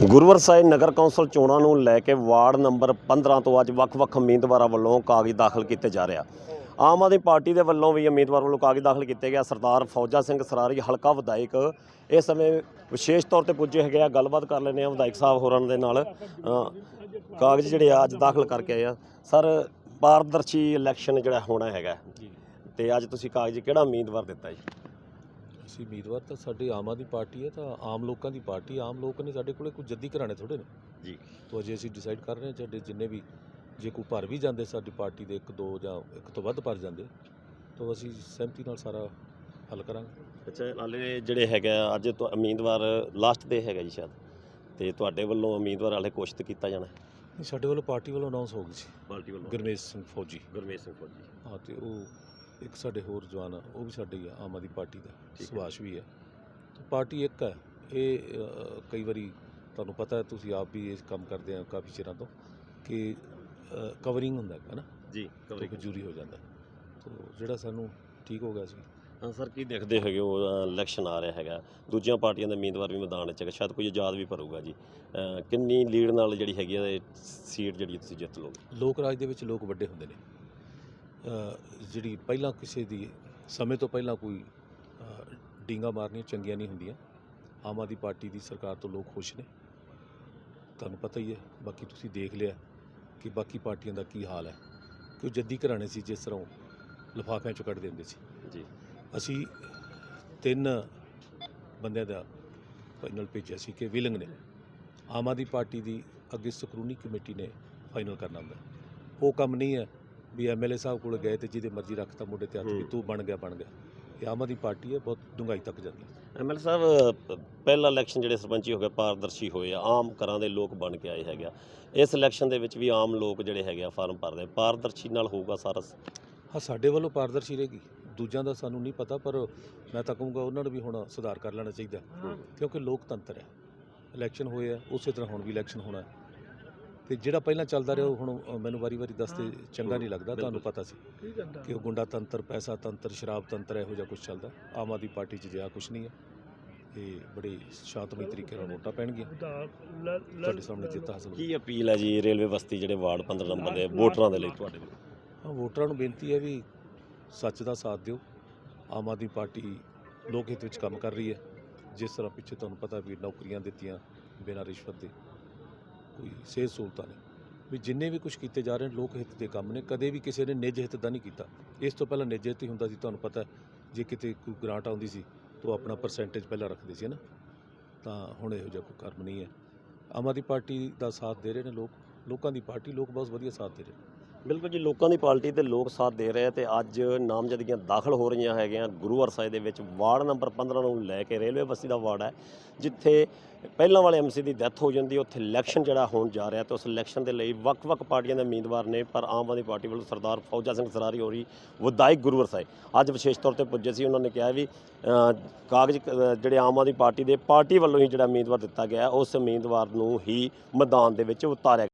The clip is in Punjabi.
ਗੁਰੂਵਰ ਸਾਹਿਬ ਨਗਰ ਕੌਂਸਲ ਚੋਣਾਂ ਨੂੰ ਲੈ ਕੇ ਵਾਰਡ ਨੰਬਰ 15 ਤੋਂ ਅੱਜ ਵੱਖ-ਵੱਖ ਉਮੀਦਵਾਰਾਂ ਵੱਲੋਂ ਕਾਗਜ਼ ਦਾਖਲ ਕੀਤੇ ਜਾ ਰਿਹਾ ਆਮ ਆਦਮੀ ਪਾਰਟੀ ਦੇ ਵੱਲੋਂ ਵੀ ਉਮੀਦਵਾਰ ਵੱਲੋਂ ਕਾਗਜ਼ ਦਾਖਲ ਕੀਤੇ ਗਿਆ ਸਰਦਾਰ ਫੌਜਾ ਸਿੰਘ ਸਰਾਰੀ, ਹਲਕਾ ਵਿਧਾਇਕ, ਇਸ ਸਮੇਂ ਵਿਸ਼ੇਸ਼ ਤੌਰ ਤੇ ਪੁੱਜੇ ਹੈਗੇ ਆ। ਗੱਲਬਾਤ ਕਰ ਲੈਂਦੇ ਆ ਵਿਧਾਇਕ ਸਾਹਿਬ ਹੋਰਾਂ ਦੇ ਨਾਲ। ਕਾਗਜ਼ ਜਿਹੜੇ ਆ ਅੱਜ ਦਾਖਲ ਕਰਕੇ ਆਏ ਆ। ਸਰ, ਪਾਰਦਰਸ਼ੀ ਇਲੈਕਸ਼ਨ ਜਿਹੜਾ ਹੋਣਾ ਹੈਗਾ। ਜੀ ਤੇ ਅੱਜ ਤੁਸੀਂ ਕਾਗਜ਼ ਕਿਹੜਾ ਉਮੀਦਵਾਰ ਦਿੱਤਾ ਜੀ? ਅਸੀਂ ਉਮੀਦਵਾਰ ਤਾਂ ਸਾਡੀ ਆਮ ਆਦਮੀ ਪਾਰਟੀ ਹੈ ਤਾਂ ਆਮ ਲੋਕਾਂ ਦੀ ਪਾਰਟੀ ਆਮ ਲੋਕ ਨੇ ਸਾਡੇ ਕੋਲੇ ਕੋਈ ਜੱਦੀ ਘਰਾਣੇ ਥੋੜੇ ਨੇ। ਜੀ। ਤੋਂ ਅਜੇ ਅਸੀਂ ਡਿਸਾਈਡ ਕਰ ਰਹੇ ਹਾਂ ਸਾਡੇ ਜਿੰਨੇ ਵੀ ਜੇ ਕੋਈ ਭਰ ਵੀ ਜਾਂਦੇ ਸਾਡੀ ਪਾਰਟੀ ਦੇ ਇੱਕ ਦੋ ਜਾਂ ਇੱਕ ਤੋਂ ਵੱਧ ਭਰ ਜਾਂਦੇ ਤਾਂ ਅਸੀਂ ਸਹਿਮਤੀ ਨਾਲ ਸਾਰਾ ਹੱਲ ਕਰਾਂਗੇ। ਅੱਛਾ ਹਾਲੇ ਜਿਹੜੇ ਹੈਗਾ ਅੱਜ ਤੋਂ ਉਮੀਦਵਾਰ ਲਾਸਟ ਤੇ ਹੈਗਾ ਜੀ ਸ਼ਾਇਦ। ਤੇ ਤੁਹਾਡੇ ਵੱਲੋਂ ਉਮੀਦਵਾਰ ਹਾਲੇ ਘੋਸ਼ਿਤ ਕੀਤਾ ਜਾਣਾ ਸਾਡੇ ਵੱਲੋਂ ਪਾਰਟੀ ਵੱਲੋਂ ਅਨਾਉਂਸ ਹੋ ਗਈ ਸੀ। ਪਾਰਟੀ ਵੱਲੋਂ। ਗੁਰਮੇਸ਼ ਸਿੰਘ ਫੌਜੀ। ਗੁਰਮੇਸ਼ ਸਿੰਘ ਫੌਜੀ। ਹਾਂ ਤੇ ਉਹ ਇੱਕ ਸਾਡੇ ਹੋਰ ਜਵਾਨ ਆ ਉਹ ਵੀ ਸਾਡੇ ਹੀ ਆ ਆਮ ਆਦਮੀ ਪਾਰਟੀ ਦਾ ਹੈ। ਸੁਭਾਸ਼ ਵੀ ਹੈ। ਤਾਂ ਪਾਰਟੀ ਇੱਕ ਹੈ ਇਹ ਅ, ਕਈ ਵਾਰੀ ਤੁਹਾਨੂੰ ਪਤਾ ਹੈ ਤੁਸੀਂ ਆਪ ਵੀ ਇਸ ਕੰਮ ਕਰਦੇ ਆ ਕਾਫੀ ਚਿਰਾਂ ਤੋਂ ਕਿ ਕਵਰਿੰਗ ਹੁੰਦਾ ਹੈ ਨਾ ਜੀ ਤੋਂ ਜੂਰੀ ਹੋ ਜਾਂਦਾ। ਤਾਂ ਜਿਹੜਾ ਸਾਨੂੰ ਠੀਕ ਹੋ ਗਿਆ ਸੀ। ਹਾਂ ਸਰ ਕੀ ਦੇਖਦੇ ਹੈਗੇ ਉਹ ਇਲੈਕਸ਼ਨ ਆ ਰਿਹਾ ਹੈਗਾ। ਦੂਜੀਆਂ ਪਾਰਟੀਆਂ ਦੇ ਉਮੀਦਵਾਰ ਵੀ ਮੈਦਾਨ ਵਿੱਚ ਹੈਗਾ ਸ਼ਾਇਦ ਕੋਈ ਆਜ਼ਾਦ ਵੀ ਭਰੂਗਾ ਜੀ। ਅ, ਕਿੰਨੀ ਲੀਡ ਨਾਲ ਜਿਹੜੀ ਹੈਗੀ ਆ ਇਹ ਸੀਟ ਜਿਹੜੀ ਤੁਸੀਂ ਜਿੱਤ ਲਓਗੇ? ਲੋਕ ਰਾਜ ਦੇ ਵਿੱਚ ਲੋਕ ਵੱਡੇ ਹੁੰਦੇ ਨੇ। ਜਿਹੜੀ ਪਹਿਲਾਂ ਕਿਸੇ ਦੀ ਸਮੇਂ ਤੋਂ ਪਹਿਲਾਂ ਕੋਈ ਡੀਂਗਾ ਮਾਰਨੀਆਂ ਚੰਗੀਆਂ ਨਹੀਂ ਹੁੰਦੀਆਂ। ਆਮ ਆਦਮੀ ਪਾਰਟੀ ਦੀ ਸਰਕਾਰ ਤੋਂ ਲੋਕ ਖੁਸ਼ ਨੇ। ਤੁਹਾਨੂੰ ਪਤਾ ਹੀ ਹੈ ਬਾਕੀ ਤੁਸੀਂ ਦੇਖ ਲਿਆ ਕਿ ਬਾਕੀ ਪਾਰਟੀਆਂ ਦਾ ਕੀ ਹਾਲ ਹੈ। ਕਿ ਉਹ ਜੱਦੀ ਘਰਾਣੇ ਸੀ ਜਿਸ ਤਰ੍ਹਾਂ ਲਿਫਾਫਿਆਂ ਚੋਂ ਕੱਢ ਦਿੰਦੇ ਸੀ। ਜੀ। ਅਸੀਂ ਤਿੰਨ ਬੰਦਿਆਂ ਦਾ ਫਾਈਨਲ ਭੇਜਿਆ ਸੀ ਕਿ ਵਿਲੰਗ ਨੇ। ਆਮ ਆਦਮੀ ਪਾਰਟੀ ਦੀ ਅੱਗੇ ਸਕਰੂਨੀ ਕਮੇਟੀ ਨੇ ਫਾਈਨਲ ਕਰਨਾ ਹੁੰਦਾ। ਉਹ ਕੰਮ ਨਹੀਂ ਹੈ। ਵੀ ਐਮਐਲਏ ਸਾਹਿਬ ਕੋਲ ਗਏ ਤੇ ਜਿਹਦੇ ਮਰਜ਼ੀ ਰੱਖਤਾ ਮੋਢੇ ਤੇ ਹੱਥ ਵੀ। ਤੂੰ ਬਣ ਗਿਆ ਬਣ ਗਿਆ। ਇਹ ਆਮ ਆਦਮੀ ਪਾਰਟੀ ਹੈ ਬਹੁਤ ਡੂੰਘਾਈ ਤੱਕ ਜਾਂਦੀ ਹੈ। ਐਮਐਲ ਸਾਹਿਬ ਪਹਿਲਾ ਇਲੈਕਸ਼ਨ ਜਿਹੜੇ ਸਰਪੰਚੀ ਹੋ ਗਿਆ ਪਾਰਦਰਸ਼ੀ ਹੋਏ ਆ ਆਮ ਘਰਾਂ ਦੇ ਲੋਕ ਬਣ ਕੇ ਆਏ ਹੈਗੇ ਆ। ਇਸ ਇਲੈਕਸ਼ਨ ਦੇ ਵਿੱਚ ਵੀ ਆਮ ਲੋਕ ਜਿਹੜੇ ਹੈਗੇ ਆ ਫਾਰਮ ਭਰਦੇ ਆ। ਪਾਰਦਰਸ਼ੀ ਨਾਲ ਹੋਊਗਾ ਸਾਰਾ ਸ- ਹਾਂ ਸਾਡੇ ਵੱਲੋਂ ਪਾਰਦਰਸ਼ੀ ਰਹੇਗੀ। ਦੂਜਿਆਂ ਦਾ ਸਾਨੂੰ ਨਹੀਂ ਪਤਾ ਪਰ ਮੈਂ ਤਾਂ ਕਹੂੰਗਾ ਉਹਨਾਂ ਨੂੰ ਵੀ ਹੁਣ ਸੁਧਾਰ ਕਰ ਲੈਣਾ ਚਾਹੀਦਾ ਕਿਉਂਕਿ ਲੋਕਤੰਤਰ ਹੈ। ਇਲੈਕਸ਼ਨ ਹੋਏ ਆ ਉਸੇ ਤਰ੍ਹਾਂ ਹੁਣ ਵੀ ਇਲੈਕਸ਼ਨ ਹੋਣਾ ਹੈ। ਤੇ ਜਿਹੜਾ ਪਹਿਲਾਂ ਚੱਲਦਾ ਰਿਹਾ ਉਹ ਹੁਣ ਮੈਨੂੰ ਵਾਰੀ-ਵਾਰੀ ਦੱਸਦੇ ਚੰਗਾ ਨਹੀਂ ਲੱਗਦਾ ਤੁਹਾਨੂੰ ਪਤਾ ਸੀ ਕਿ ਉਹ ਗੁੰਡਾ ਤੰਤਰ ਪੈਸਾ ਤੰਤਰ ਸ਼ਰਾਬ ਤੰਤਰ ਇਹੋ ਜਿਹਾ ਕੁਝ ਚੱਲਦਾ। ਆਮ ਆਦਮੀ ਪਾਰਟੀ 'ਚ ਜਿਹਾ ਕੁਝ ਨਹੀਂ ਹੈ। ਇਹ ਬੜੇ ਸ਼ਾਂਤਮਈ ਤਰੀਕੇ ਨਾਲ ਵੋਟਾਂ ਪੈਣਗੀਆਂ। ਤੁਹਾਡੇ ਸਾਹਮਣੇ ਜਿੱਤ ਹਾਸਲ ਕੀ ਅਪੀਲ ਹੈ ਜੀ ਰੇਲਵੇ ਬਸਤੀ ਜਿਹੜੇ ਵਾਰਡ 15 ਨੰਬਰ ਦੇ ਵੋਟਰਾਂ ਦੇ ਲਈ ਤੁਹਾਡੇ ਵੋਟਰਾਂ ਨੂੰ ਬੇਨਤੀ ਹੈ ਵੀ ਸੱਚ ਦਾ ਸਾਥ ਦਿਓ। ਆਮ ਆਦਮੀ ਪਾਰਟੀ ਲੋਕ ਹਿੱਤ ਵਿੱਚ ਕੰਮ ਕਰ ਰਹੀ ਹੈ। ਜਿਸ ਤਰ੍ਹਾਂ ਪਿੱਛੇ ਤੁਹਾਨੂੰ ਪਤਾ ਵੀ ਨੌਕਰੀਆਂ ਦਿੱਤੀਆਂ ਬਿਨਾਂ ਰਿਸ਼ਵਤ ਦੇ। ਕੋਈ ਸਿਹਤ ਸਹੂਲਤਾਂ ਨੇ। ਵੀ ਜਿੰਨੇ ਵੀ ਕੁਝ ਕੀਤੇ ਜਾ ਰਹੇ ਨੇ, ਲੋਕ ਹਿੱਤ ਦੇ ਕੰਮ ਨੇ। ਕਦੇ ਵੀ ਕਿਸੇ ਨੇ ਨਿੱਜ ਹਿੱਤ ਦਾ ਨਹੀਂ ਕੀਤਾ। ਇਸ ਤੋਂ ਪਹਿਲਾਂ ਨਿੱਜ ਹਿੱਤ ਹੀ ਹੁੰਦਾ ਸੀ, ਤੁਹਾਨੂੰ ਪਤਾ ਜੇ ਕਿਤੇ ਕੋਈ ਗ੍ਰਾਂਟ ਆਉਂਦੀ ਸੀ, ਤਾਂ ਉਹ ਆਪਣਾ ਪਰਸੈਂਟੇਜ ਪਹਿਲਾਂ ਰੱਖਦੇ ਸੀ ਨਾ? ਤਾਂ ਹੁਣ ਇਹੋ ਜਿਹਾ ਕੋਈ ਕਰਮ ਨਹੀਂ ਹੈ। ਆਮ ਆਦਮੀ ਪਾਰਟੀ ਦਾ ਸਾਥ ਦੇ ਰਹੇ ਨੇ ਲੋਕ। ਲੋਕਾਂ ਦੀ ਪਾਰਟੀ ਲੋਕ ਬਹੁਤ ਵਧੀਆ ਸਾਥ ਦੇ ਰਹੇ ਨੇ। ਬਿਲਕੁਲ ਜੀ, ਲੋਕਾਂ ਦੀ ਪਾਰਟੀ ਤੇ ਲੋਕ ਸਾਥ ਦੇ ਰਹੇ ਆ ਤੇ ਅੱਜ ਨਾਮਜ਼ਦਗੀਆਂ ਦਾਖਲ ਹੋ ਰਹੀਆਂ ਹੈਗੀਆਂ ਗੁਰੂ ਸਾਹਿਬ ਦੇ ਵਿੱਚ। ਵਾਰਡ ਨੰਬਰ 15 ਨੂੰ ਲੈ ਕੇ ਰੇਲਵੇ ਬਸਤੀ ਦਾ ਵਾਰਡ ਹੈ, ਜਿੱਥੇ ਪਹਿਲਾਂ ਵਾਲੇ ਐਮਸੀ ਦੀ ਡੈਥ ਹੋ ਜਾਂਦੀ ਉੱਥੇ ਇਲੈਕਸ਼ਨ ਜਿਹੜਾ ਹੋਣ ਜਾ ਰਿਹਾ ਤੇ ਉਸ ਇਲੈਕਸ਼ਨ ਦੇ ਲਈ ਵੱਖ-ਵੱਖ ਪਾਰਟੀਆਂ ਦੇ ਉਮੀਦਵਾਰ ਨੇ, ਪਰ ਆਮ ਆਦਮੀ ਪਾਰਟੀ ਵੱਲੋਂ ਸਰਦਾਰ ਫੌਜਾ ਸਿੰਘ ਸਰਾਰੀ ਹੋਰੀ, ਵਿਧਾਇਕ ਗੁਰੂ ਸਾਹਿਬ। ਅੱਜ ਵਿਸ਼ੇਸ਼ ਤੌਰ ਤੇ ਪੁੱਜੇ ਸੀ, ਉਹਨਾਂ ਨੇ ਕਿਹਾ ਵੀ ਕਾਗਜ਼ ਜਿਹੜੇ ਆਮ ਆਦਮੀ ਪਾਰਟੀ ਦੇ ਪਾਰਟੀ ਵੱਲੋਂ ਹੀ ਜਿਹੜਾ ਉਮੀਦਵਾਰ ਦਿੱਤਾ ਗਿਆ, ਉਸ ਉਮੀਦਵਾਰ ਨੂੰ ਹੀ ਮੈਦਾਨ ਦੇ ਵਿੱਚ ਉਤਾਰਿਆ